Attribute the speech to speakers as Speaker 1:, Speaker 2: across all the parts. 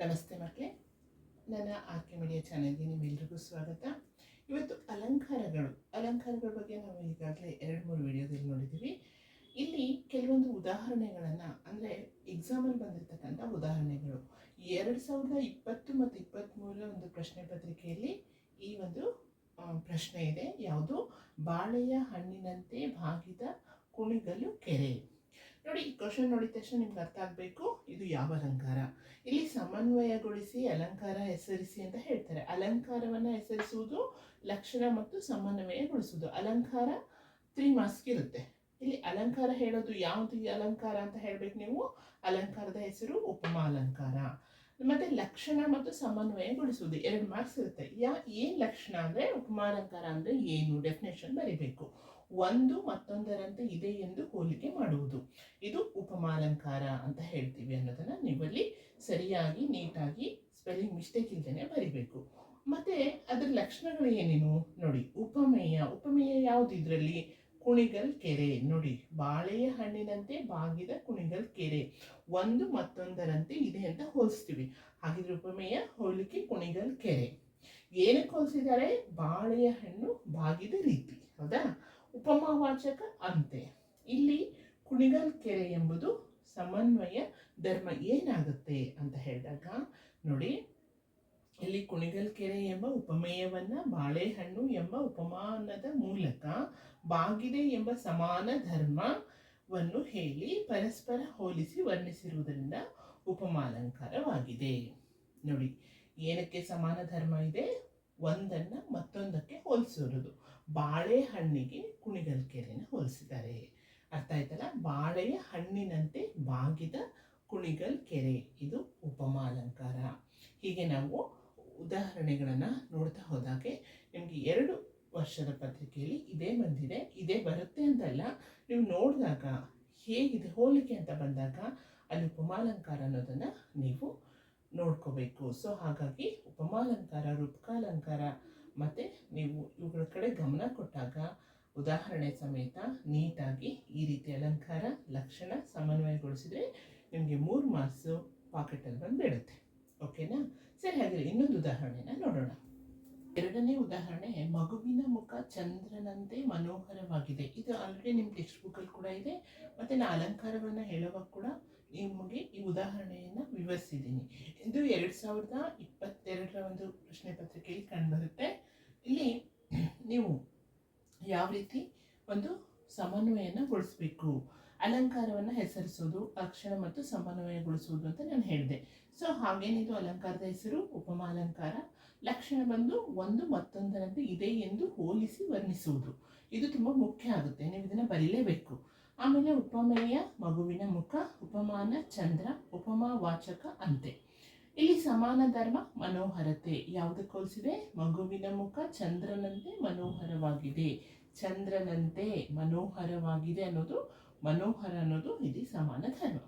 Speaker 1: ನಮಸ್ತೆ ಮಕ್ಕಳೇ. ನನ್ನ ಆರ್ಕೆ ಮೀಡಿಯಾ ಚಾನೆಲ್ಗೆ ನಿಮ್ಮೆಲ್ರಿಗೂ ಸ್ವಾಗತ. ಇವತ್ತು ಅಲಂಕಾರಗಳು. ಅಲಂಕಾರಗಳ ಬಗ್ಗೆ ನಾವು ಈಗಾಗಲೇ ಎರಡು ಮೂರು ವಿಡಿಯೋದಲ್ಲಿ ನೋಡಿದ್ದೀವಿ. ಇಲ್ಲಿ ಕೆಲವೊಂದು ಉದಾಹರಣೆಗಳನ್ನು, ಅಂದರೆ ಎಕ್ಸಾಮಲ್ಲಿ ಬಂದಿರತಕ್ಕಂಥ ಉದಾಹರಣೆಗಳು. ಎರಡು ಸಾವಿರದ ಇಪ್ಪತ್ತು ಮತ್ತು ಇಪ್ಪತ್ತ್ಮೂರರ ಒಂದು ಪ್ರಶ್ನೆ ಪತ್ರಿಕೆಯಲ್ಲಿ ಈ ಒಂದು ಪ್ರಶ್ನೆ ಇದೆ. ಯಾವುದು? ಬಾಳೆಯ ಹಣ್ಣಿನಂತೆ ಬಾಗಿದ ಕುಣಿಗಲು ಕೆರೆ. ನೋಡಿ, ಈ ಕ್ವಶನ್ ನೋಡಿದ ತಕ್ಷಣ ನಿಮ್ಗೆ ಅರ್ಥ ಆಗಬೇಕು, ಇದು ಯಾವ ಅಲಂಕಾರ? ಇಲ್ಲಿ ಸಮನ್ವಯಗೊಳಿಸಿ, ಅಲಂಕಾರ ಹೆಸರಿಸಿ ಅಂತ ಹೇಳ್ತಾರೆ. ಅಲಂಕಾರವನ್ನು ಹೆಸರಿಸುವುದು, ಲಕ್ಷಣ ಮತ್ತು ಸಮನ್ವಯಗೊಳಿಸುವುದು. ಅಲಂಕಾರ ತ್ರೀ ಮಾಸ್ಕ್ ಇರುತ್ತೆ ಇಲ್ಲಿ ಅಲಂಕಾರ ಹೇಳೋದು ಯಾವುದು ಅಲಂಕಾರ ಅಂತ ಹೇಳ್ಬೇಕು ನೀವು? ಅಲಂಕಾರದ ಹೆಸರು ಉಪಮಾ ಅಲಂಕಾರ. ಮತ್ತೆ ಲಕ್ಷಣ ಮತ್ತು ಸಮನ್ವಯಗೊಳಿಸುವುದು, ಎರಡು ಮಾರ್ಕ್ಸ್ ಇರುತ್ತೆ. ಯಾ, ಏನು ಲಕ್ಷಣ ಅಂದರೆ ಉಪಮಾಲಂಕಾರ ಅಂದರೆ ಏನು? ಡೆಫಿನೇಷನ್ ಬರೀಬೇಕು. ಒಂದು ಮತ್ತೊಂದರಂತೆ ಇದೆ ಎಂದು ಹೋಲಿಕೆ ಮಾಡುವುದು. ಇದು ಉಪಮಾಲಂಕಾರ ಅಂತ ಹೇಳ್ತೀವಿ ಅನ್ನೋದನ್ನ ನೀವಲ್ಲಿ ಸರಿಯಾಗಿ, ನೀಟಾಗಿ ಸ್ಪೆಲ್ಲಿಂಗ್ ಮಿಸ್ಟೇಕ್ ಇಲ್ದೇನೆ ಬರಿಬೇಕು. ಮತ್ತೆ ಅದ್ರ ಲಕ್ಷಣಗಳು ಏನೇನು? ನೋಡಿ, ಉಪಮೇಯ. ಉಪಮೇಯ ಯಾವುದು ಇದರಲ್ಲಿ? ಕುಣಿಗಲ್ ಕೆರೆ. ನೋಡಿ, ಬಾಳೆಯ ಹಣ್ಣಿನಂತೆ ಬಾಗಿದ ಕುಣಿಗಲ್ ಕೆರೆ. ಒಂದು ಮತ್ತೊಂದರಂತೆ ಇದೆ ಅಂತ ಹೋಲಿಸ್ತೀವಿ. ಹಾಗಿದ್ರೆ ಉಪಮೇಯ ಹೋಲಿಕೆ ಕುಣಿಗಲ್ ಕೆರೆ. ಏನಕ್ಕೆ ಹೋಲಿಸಿದ್ದಾರೆ? ಬಾಳೆಯ ಹಣ್ಣು ಬಾಗಿದ ರೀತಿ. ಹೌದಾ? ಉಪಮಾವಾಚಕ ಅಂತೆ. ಇಲ್ಲಿ ಕುಣಿಗಲ್ ಕೆರೆ ಎಂಬುದು ಸಮನ್ವಯ ಧರ್ಮ ಏನಾಗುತ್ತೆ ಅಂತ ಹೇಳಿದಾಗ, ನೋಡಿ, ಇಲ್ಲಿ ಕುಣಿಗಲ್ ಕೆರೆ ಎಂಬ ಉಪಮೇಯವನ್ನ ಬಾಳೆಹಣ್ಣು ಎಂಬ ಉಪಮಾನದ ಮೂಲಕ ಬಾಗಿದೆ ಎಂಬ ಸಮಾನ ಧರ್ಮವನ್ನು ಹೇಳಿ ಪರಸ್ಪರ ಹೋಲಿಸಿ ವರ್ಣಿಸಿರುವುದರಿಂದ ಉಪಮಾಲಂಕಾರವಾಗಿದೆ. ನೋಡಿ, ಏನಕ್ಕೆ ಸಮಾನ ಧರ್ಮ ಇದೆ? ಒಂದನ್ನ ಮತ್ತೊಂದಕ್ಕೆ ಹೋಲಿಸಿರೋದು ಬಾಳೆಹಣ್ಣಿಗೆ ಕುಣಿಗಲ್ ಕೆರೆನ ಹೋಲಿಸಿದ್ದಾರೆ ಅರ್ಥ ಆಯ್ತಲ್ಲ? ಬಾಳೆಯ ಹಣ್ಣಿನಂತೆ ಬಾಗಿದ ಕುಣಿಗಲ್ ಕೆರೆ ಇದು ಉಪಮಾಲಂಕಾರ. ಹೀಗೆ ನಾವು ಉದಾಹರಣೆಗಳನ್ನು ನೋಡ್ತಾ ಹೋದಾಗೆ ನಿಮಗೆ ಎರಡು ವರ್ಷದ ಪತ್ರಿಕೆಯಲ್ಲಿ ಇದೇ ಬಂದಿದೆ. ಇದೇ ಬರುತ್ತೆ ಅಂತಲ್ಲ. ನೀವು ನೋಡಿದಾಗ ಹೇಗಿದೆ, ಹೋಲಿಕೆ ಅಂತ ಬಂದಾಗ ಅಲ್ಲಿ ಉಪಮಾಲಂಕಾರ ಅನ್ನೋದನ್ನು ನೀವು ನೋಡ್ಕೋಬೇಕು. ಸೊ ಹಾಗಾಗಿ ಉಪಮಾಲಂಕಾರ, ರೂಪಕಾಲಂಕಾರ, ಮತ್ತು ನೀವು ಇವುಗಳ ಕಡೆ ಗಮನ ಕೊಟ್ಟಾಗ ಉದಾಹರಣೆ ಸಮೇತ ನೀಟಾಗಿ ಈ ರೀತಿ ಅಲಂಕಾರ, ಲಕ್ಷಣ ಸಮನ್ವಯಗೊಳಿಸಿದರೆ ನಿಮಗೆ ಮೂರು ಮಾರ್ಕ್ಸು ಪಾಕೆಟಲ್ಲಿ ಬಂದು ಬೀಳುತ್ತೆ ಓಕೆನಾ? ಸರಿ ಹಾಗೆ ಇನ್ನೊಂದು ಉದಾಹರಣೆನ ನೋಡೋಣ. ಎರಡನೇ ಉದಾಹರಣೆ, ಮಗುವಿನ ಮುಖ ಚಂದ್ರನಂತೆ ಮನೋಹರವಾಗಿದೆ. ಇದು ಆಲ್ರೆಡಿ ನಿಮ್ಮ ಟೆಕ್ಸ್ಟ್ ಬುಕ್ಕಲ್ಲಿ ಕೂಡ ಇದೆ, ಮತ್ತು ನಾನು ಅಲಂಕಾರವನ್ನು ಹೇಳುವಾಗ ಕೂಡ ನಿಮಗೆ ಈ ಉದಾಹರಣೆಯನ್ನು ವಿವರಿಸಿದ್ದೀನಿ. ಇದು ಎರಡು ಸಾವಿರದ ಇಪ್ಪತ್ತೆರಡರ ಒಂದು ಪ್ರಶ್ನೆ ಪತ್ರಿಕೆಯಲ್ಲಿ ಕಂಡುಬರುತ್ತೆ. ಇಲ್ಲಿ ನೀವು ಯಾವ ರೀತಿ ಒಂದು ಸಮನ್ವಯನ ಗೊಳಿಸಬೇಕು? ಅಲಂಕಾರವನ್ನು ಹೆಸರಿಸೋದು, ಅಕ್ಷರ ಮತ್ತು ಸಮನ್ವಯಗೊಳಿಸುವುದು ಅಂತ ನಾನು ಹೇಳಿದೆ. ಸೊ, ಹಾಗೇನಿದು ಅಲಂಕಾರದ ಹೆಸರು? ಉಪಮಾಲಂಕಾರ ಲಕ್ಷಣ ಬಂದು ಒಂದು ಮತ್ತೊಂದರಂತೆ ಇದೆ ಎಂದು ಹೋಲಿಸಿ ವರ್ಣಿಸುವುದು. ಇದು ತುಂಬ ಮುಖ್ಯ ಆಗುತ್ತೆ. ನೀವು ಇದನ್ನು ಬರೀಲೇಬೇಕು. ಆಮೇಲೆ ಉಪಮೇಯ, ಮಗುವಿನ ಮುಖ, ಉಪಮಾನ, ಚಂದ್ರ, ಉಪಮಾ, ವಾಚಕ, ಅಂತೆ. ಇಲ್ಲಿ ಸಮಾನ ಧರ್ಮ, ಮನೋಹರತೆ ಯಾವುದಕ್ಕೆ ಹೋಲಿಸಿದೆ ಮಗುವಿನ ಮುಖ, ಚಂದ್ರನಂತೆ ಮನೋಹರವಾಗಿದೆ. ಚಂದ್ರನಂತೆ ಮನೋಹರವಾಗಿದೆ ಅನ್ನೋದು, ಮನೋಹರ ಅನ್ನೋದು ಇಲ್ಲಿ ಸಮಾನ ಧರ್ಮ.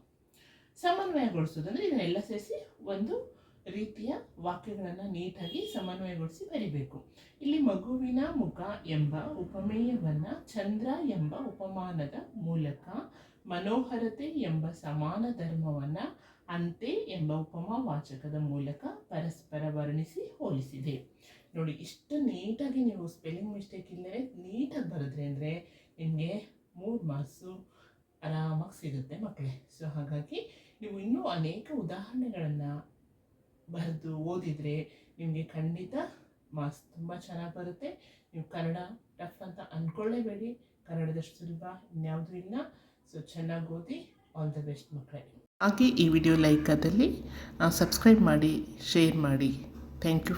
Speaker 1: ಸಮನ್ವಯಗೊಳಿಸೋದಂದ್ರೆ ಇದನ್ನೆಲ್ಲ ಸೇರಿಸಿ ಒಂದು ರೀತಿಯ ವಾಕ್ಯಗಳನ್ನು ನೀಟಾಗಿ ಸಮನ್ವಯಗೊಳಿಸಿ ಬರಿಬೇಕು. ಇಲ್ಲಿ ಮಗುವಿನ ಮುಖ ಎಂಬ ಉಪಮೇಯವನ್ನ ಚಂದ್ರ ಎಂಬ ಉಪಮಾನದ ಮೂಲಕ ಮನೋಹರತೆ ಎಂಬ ಸಮಾನ ಧರ್ಮವನ್ನು ಅಂತೆ ಎಂಬ ಉಪಮಾ ವಾಚಕದ ಮೂಲಕ ಪರಸ್ಪರ ವರ್ಣಿಸಿ ಹೋಲಿಸಿದೆ. ನೋಡಿ, ಇಷ್ಟು ನೀಟಾಗಿ ನೀವು ಸ್ಪೆಲ್ಲಿಂಗ್ ಮಿಸ್ಟೇಕ್ ಇಲ್ಲದೆ ನೀಟಾಗಿ ಬರೆದ್ರೆ ಅಂದರೆ ನಿಮಗೆ ಮೂರು ಮಾರ್ಕ್ಸು ಆರಾಮಾಗಿ ಸಿಗುತ್ತೆ ಮಕ್ಕಳೇ. ಸೊ ಹಾಗಾಗಿ ನೀವು ಇನ್ನೂ ಅನೇಕ ಉದಾಹರಣೆಗಳನ್ನು ಬರೆದು ಓದಿದರೆ ನಿಮಗೆ ಖಂಡಿತ ಮಾರ್ಕ್ಸ್ ತುಂಬ ಚೆನ್ನಾಗಿ ಬರುತ್ತೆ. ನೀವು ಕನ್ನಡ ಟಫ್ ಅಂತ ಅಂದ್ಕೊಳ್ಳೇಬೇಡಿ ಕನ್ನಡದಷ್ಟು ಸುಲಭ ಇನ್ಯಾವುದೂ ಇಲ್ಲ. ಸೊ ಚೆನ್ನಾಗಿ ಓದಿ ಆಲ್ ದ ಬೆಸ್ಟ್ ಮಕ್ಕಳೇ ಹಾಗೆ ಈ ವಿಡಿಯೋ ಲೈಕ್ ಆದಲ್ಲಿ ಸಬ್ಸ್ಕ್ರೈಬ್ ಮಾಡಿ ಶೇರ್ ಮಾಡಿ. Thank you